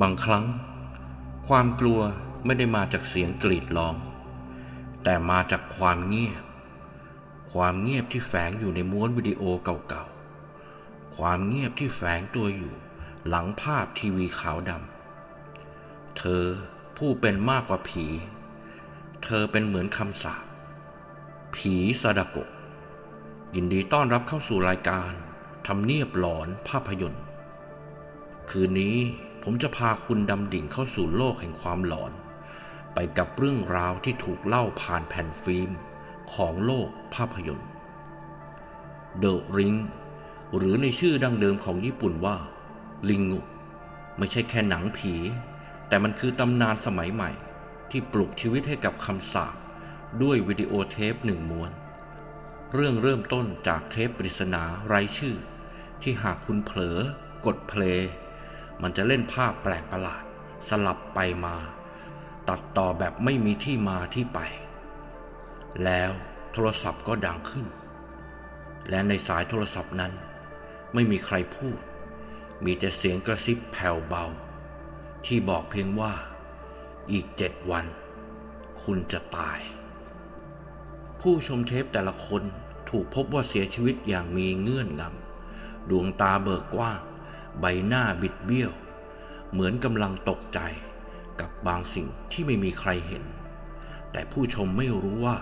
บางครั้ง ความกลัวไม่ได้มาจากเสียงกรีดร้อง แต่มาจากความเงียบ ความเงียบที่แฝงอยู่ในม้วนวิดีโอเก่าๆ ความเงียบที่แฝงตัวอยู่หลังภาพทีวีขาวดำ เธอผู้เป็นมากกว่าผี เธอเป็นเหมือนคำสาป ผีซาดาโกะยินดีต้อนรับเข้าสู่รายการทำเนียบหลอนภาพยนตร์ คืนนี้ ผมจะพาคุณดำดิ่งเข้าสู่โลกแห่งความหลอน ไปกับเรื่องราวที่ถูกเล่าผ่านแผ่นฟิล์ม ของโลกภาพยนตร์ The Ring หรือในชื่อดั้งเดิมของญี่ปุ่นว่า ลิงุ ไม่ใช่แค่หนังผี แต่มันคือตำนานสมัยใหม่ ที่ปลุกชีวิตให้กับคำสาปด้วยวิดีโอเทปหนึ่งม้วน เรื่องเริ่มต้นจากเทปปริศนาไร้ชื่อ ที่หากคุณเผลอกดเพลย์ มันจะเล่นภาพแปลกประหลาด สลับไปมา ตัดต่อแบบไม่มีที่มาที่ไป แล้วโทรศัพท์ก็ดังขึ้น และในสายโทรศัพท์นั้น ไม่มีใครพูด มีแต่เสียงกระซิบแผ่วเบา ที่บอกเพียงว่า อีกเจ็ดวัน คุณจะตาย ผู้ชมเทปแต่ละคนถูกพบว่าเสียชีวิตอย่างมีเงื่อนงำดวงตาเบิกกว้าง ใบหน้าบิดเบี้ยว เหมือนกำลังตกใจกับบางสิ่งที่ไม่มีใครเห็น แต่ผู้ชมไม่รู้ว่า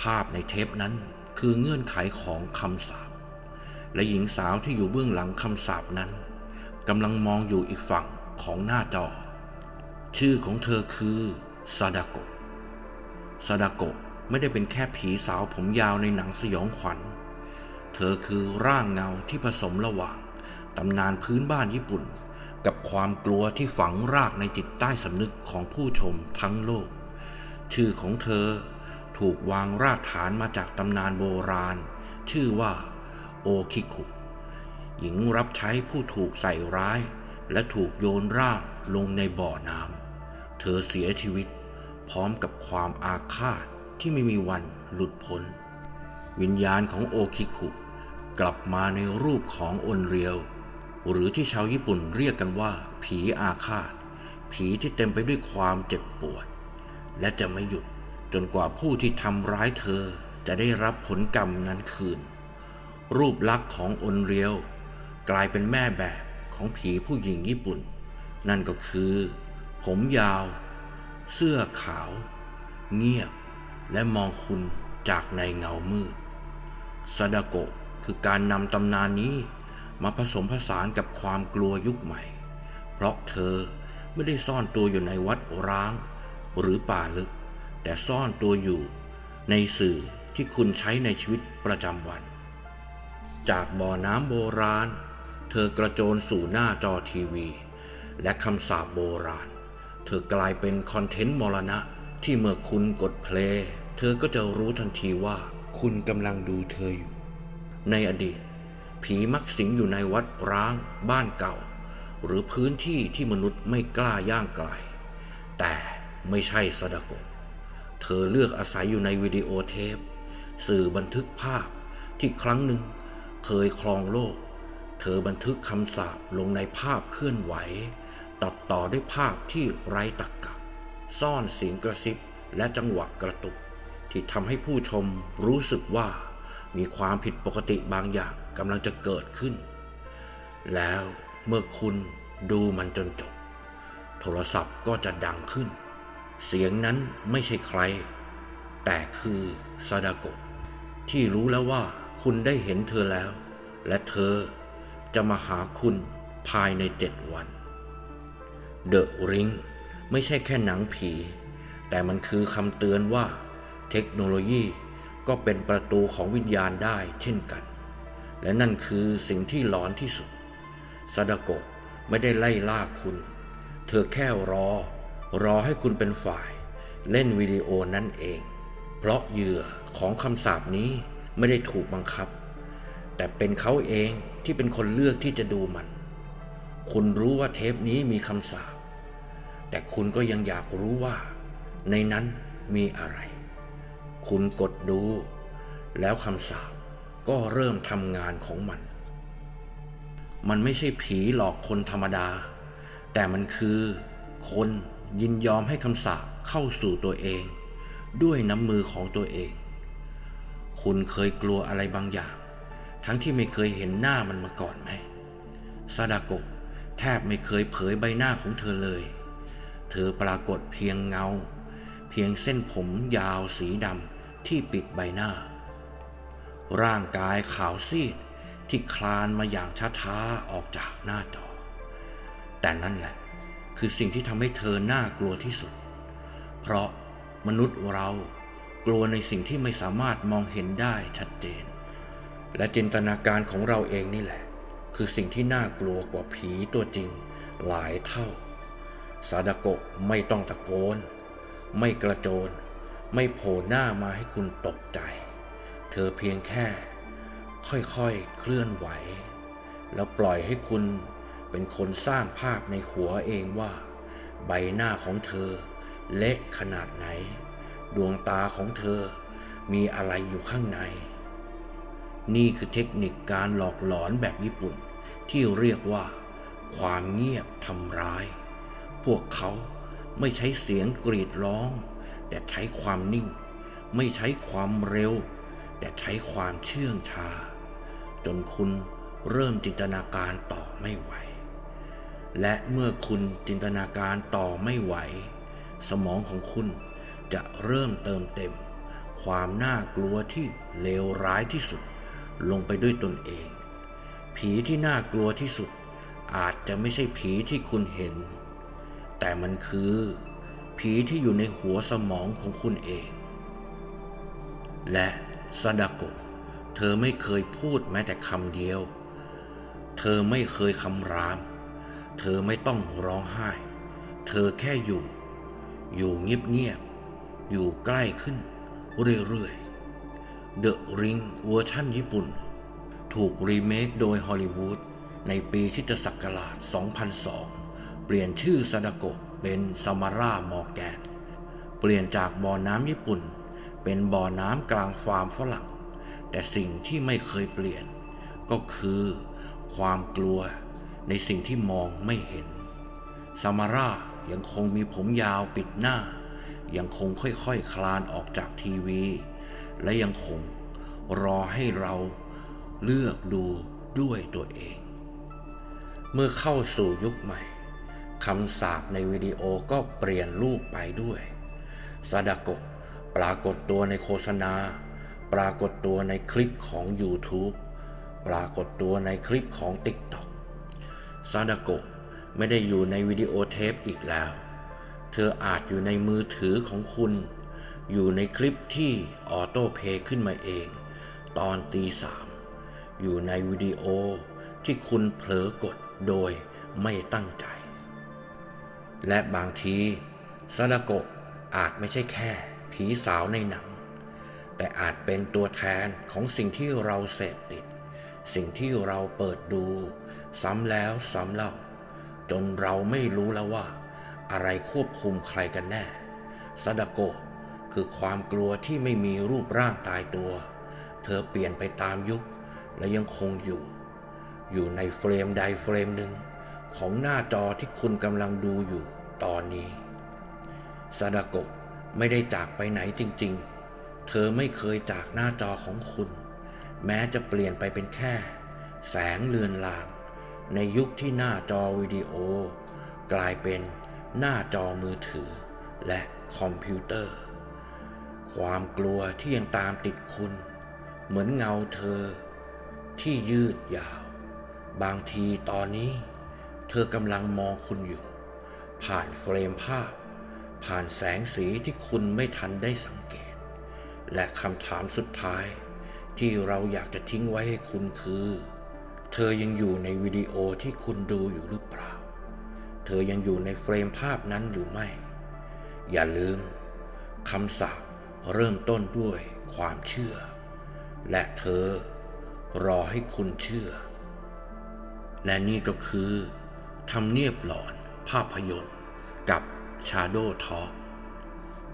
ภาพในเทปนั้นคือเงื่อนไขของคำสาปและหญิงสาวที่อยู่เบื้องหลังคำสาปนั้นกำลังมองอยู่อีกฝั่งของหน้าจอ ชื่อของเธอคือซาดาโกะซาดาโกะไม่ได้เป็นแค่ผีสาวผมยาวในหนังสยองขวัญ เธอคือร่างเงาที่ผสมระหว่าง ตำนานพื้นบ้านญี่ปุ่น กับความกลัวที่ฝังรากในจิตใต้สำนึกของผู้ชมทั้งโลก ชื่อของเธอถูกวางรากฐานมาจากตำนานโบราณ ชื่อว่าโอคิคุ หญิงรับใช้ผู้ถูกใส่ร้าย และถูกโยนร่างลงในบ่อน้ำ เธอเสียชีวิตพร้อมกับความอาฆาตที่ไม่มีวันหลุดพ้น วิญญาณของโอคิคุกลับมาในรูปของอนเรียว หรือที่ชาวญี่ปุ่นเรียกกันว่า ผีอาฆาต ผีที่เต็มไปด้วยความเจ็บปวด และจะไม่หยุดจนกว่าผู้ที่ทำร้ายเธอจะได้รับผลกรรมนั้นคืน รูปลักษณ์ของอนเรียว กลายเป็นแม่แบบของผีผู้หญิงญี่ปุ่น นั่นก็คือ ผมยาว เสื้อขาว เงียบ และมองคุณจากในเงามืดซาดาโกะคือการนำตำนานนี้ มาผสมผสานกับความกลัวยุคใหม่ เพราะเธอไม่ได้ซ่อนตัวอยู่ในวัดร้าง หรือป่าลึก แต่ซ่อนตัวอยู่ในสื่อที่คุณใช้ในชีวิตประจำวัน จากบ่อน้ำโบราณ เธอกระโจนสู่หน้าจอทีวี และคำสาปโบราณ เธอกลายเป็นคอนเทนต์มรณะที่เมื่อคุณกดเพลย์เธอก็จะรู้ทันทีว่าคุณกำลังดูเธออยู่ ในอดีต ผีมักสิงอยู่ในวัดร้างบ้านเก่า หรือพื้นที่ที่มนุษย์ไม่กล้าย่างไกลแต่ไม่ใช่ซาดาโกะเธอเลือกอาศัยอยู่ในวิดีโอเทป สื่อบันทึกภาพที่ครั้งหนึ่งเคยครองโลก เธอบันทึกคำสาปลงในภาพเคลื่อนไหว ตัดต่อด้วยภาพที่ไร้ตรรกะ ซ่อนเสียงกระซิบและจังหวะกระตุก ที่ทำให้ผู้ชมรู้สึกว่า มีความผิดปกติบางอย่างกำลังจะเกิดขึ้น แล้วเมื่อคุณดูมันจนจบ โทรศัพท์ก็จะดังขึ้น เสียงนั้นไม่ใช่ใคร แต่คือซาดาโกะที่รู้แล้วว่าคุณได้เห็นเธอแล้ว และเธอจะมาหาคุณภายในเจ็ดวัน เดอะริงไม่ใช่แค่หนังผี แต่มันคือคำเตือนว่าเทคโนโลยี ก็เป็นประตูของวิญญาณได้เช่นกัน และนั่นคือสิ่งที่หลอนที่สุดซาดาโกะไม่ได้ไล่ล่าคุณ เธอแค่รอ รอให้คุณเป็นฝ่าย เล่นวิดีโอนั่นเอง เพราะเหยื่อของคำสาปนี้ไม่ได้ถูกบังคับ แต่เป็นเขาเองที่เป็นคนเลือกที่จะดูมัน คุณรู้ว่าเทปนี้มีคำสาปแต่คุณก็ยังอยากรู้ว่า ในนั้นมีอะไร คุณกดดู แล้วคำสาปก็เริ่มทำงานของมัน มันไม่ใช่ผีหลอกคนธรรมดา แต่มันคือคนยินยอมให้คำสาปเข้าสู่ตัวเอง ด้วยน้ำมือของตัวเอง คุณเคยกลัวอะไรบางอย่าง ทั้งที่ไม่เคยเห็นหน้ามันมาก่อนไหมซาดาโกะแทบไม่เคยเผยใบหน้าของเธอเลย เธอปรากฏเพียงเงา เพียงเส้นผมยาวสีดำที่ปิดใบหน้า ร่างกายขาวซีดที่คลานมาอย่างช้าๆออกจากหน้าจอ แต่นั่นแหละคือสิ่งที่ทำให้เธอน่ากลัวที่สุด เพราะมนุษย์เรากลัวในสิ่งที่ไม่สามารถมองเห็นได้ชัดเจน และจินตนาการของเราเองนี่แหละ คือสิ่งที่น่ากลัวกว่าผีตัวจริงหลายเท่า ซาดาโกะไม่ต้องตะโกน ไม่กระโจน ไม่โผล่หน้ามาให้คุณตกใจ เธอเพียงแค่ ค่อยๆเคลื่อนไหว แล้วปล่อยให้คุณเป็นคนสร้างภาพในหัวเองว่า ใบหน้าของเธอ เละขนาดไหน ดวงตาของเธอมีอะไรอยู่ข้างใน นี่คือเทคนิคการหลอกหลอนแบบญี่ปุ่น ที่เรียกว่า ความเงียบทำร้าย พวกเขา ไม่ใช้เสียงกรีดร้อง แต่ใช้ความนิ่ง ไม่ใช้ความเร็ว แต่ใช้ความเชื่องชา จนคุณเริ่มจินตนาการต่อไม่ไหว และเมื่อคุณจินตนาการต่อไม่ไหว สมองของคุณจะเริ่มเติมเต็ม ความน่ากลัวที่เลวร้ายที่สุด ลงไปด้วยตนเอง ผีที่น่ากลัวที่สุด อาจจะไม่ใช่ผีที่คุณเห็น แต่มันคือ ผีที่อยู่ในหัวสมองของคุณเอง และซาดาโกะเธอไม่เคยพูดแม้แต่คำเดียว เธอไม่เคยคำราม เธอไม่ต้องร้องไห้ เธอแค่อยู่ อยู่เงียบๆ อยู่ใกล้ขึ้นเรื่อยๆ The Ring เวอร์ชั่นญี่ปุ่น ถูกรีเมคโดยฮอลลีวูดในปีคริสตศักราช2002 เปลี่ยนชื่อซาดาโกะเป็นซามาร่ามอแกน เปลี่ยนจากบ่อน้ำญี่ปุ่น เป็นบ่อน้ำกลางฟาร์มฝรั่ง แต่สิ่งที่ไม่เคยเปลี่ยน ก็คือความกลัวในสิ่งที่มองไม่เห็น ซามาร่ายังคงมีผมยาวปิดหน้า ยังคงค่อยๆคคลานออกจากทีวี และยังคงรอให้เราเลือกดูด้วยตัวเอง เมื่อเข้าสู่ยุคใหม่ คำสาปในวิดีโอก็เปลี่ยนรูปไปด้วยซาดาโกะปรากฏตัวในโฆษณา ปรากฏตัวในคลิปของ YouTube ปรากฏตัวในคลิปของ TikTok ซาดาโกะไม่ได้อยู่ในวิดีโอเทปอีกแล้ว เธออาจอยู่ในมือถือของคุณ อยู่ในคลิปที่ออโต้เพย์ขึ้นมาเอง ตอนตีสามอยู่ในวิดีโอที่คุณเผลอกดโดยไม่ตั้งใจ และบางทีซาดาโกะอาจไม่ใช่แค่ ผีสาวในหนัง แต่อาจเป็นตัวแทนของสิ่งที่เราเสพติด สิ่งที่เราเปิดดู ซ้ำแล้วซ้ำเล่า จนเราไม่รู้แล้วว่า อะไรควบคุมใครกันแน่ซาดาโกะคือความกลัวที่ไม่มีรูปร่างตายตัว เธอเปลี่ยนไปตามยุคและยังคงอยู่ อยู่ในเฟรมใดเฟรมหนึ่ง ของหน้าจอที่คุณกำลังดูอยู่ตอนนี้ซาดาโกะไม่ได้จากไปไหนจริง ๆ เธอไม่เคยจากหน้าจอของคุณ แม้จะเปลี่ยนไปเป็นแค่ แสงเลือนลาง ในยุคที่หน้าจอวิดีโอ กลายเป็นหน้าจอมือถือ และคอมพิวเตอร์ ความกลัวที่ยังตามติดคุณ เหมือนเงาเธอ ที่ยืดยาว บางทีตอนนี้ เธอกำลังมองคุณอยู่ ผ่านเฟรมภาพ ผ่านแสงสีที่คุณไม่ทันได้สังเกต และคำถามสุดท้ายที่เราอยากจะทิ้งไว้ให้คุณคือ เธอยังอยู่ในวิดีโอที่คุณดูอยู่หรือเปล่า เธอยังอยู่ในเฟรมภาพนั้นหรือไม่ อย่าลืมคำสาปเริ่มต้นด้วยความเชื่อ และเธอรอให้คุณเชื่อ และนี่ก็คือ ทำเนียบหลอน ภาพยนตร์ กับ Shadow Talk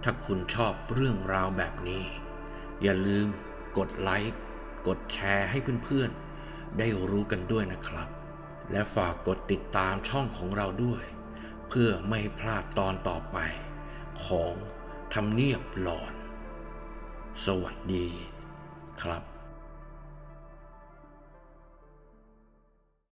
ถ้าคุณชอบเรื่องราวแบบนี้ อย่าลืมกดไลค์ กดแชร์ให้เพื่อนๆ ได้รู้กันด้วยนะครับ และฝากกดติดตามช่องของเราด้วย เพื่อไม่พลาดตอนต่อไป ของทำเนียบหลอน สวัสดีครับ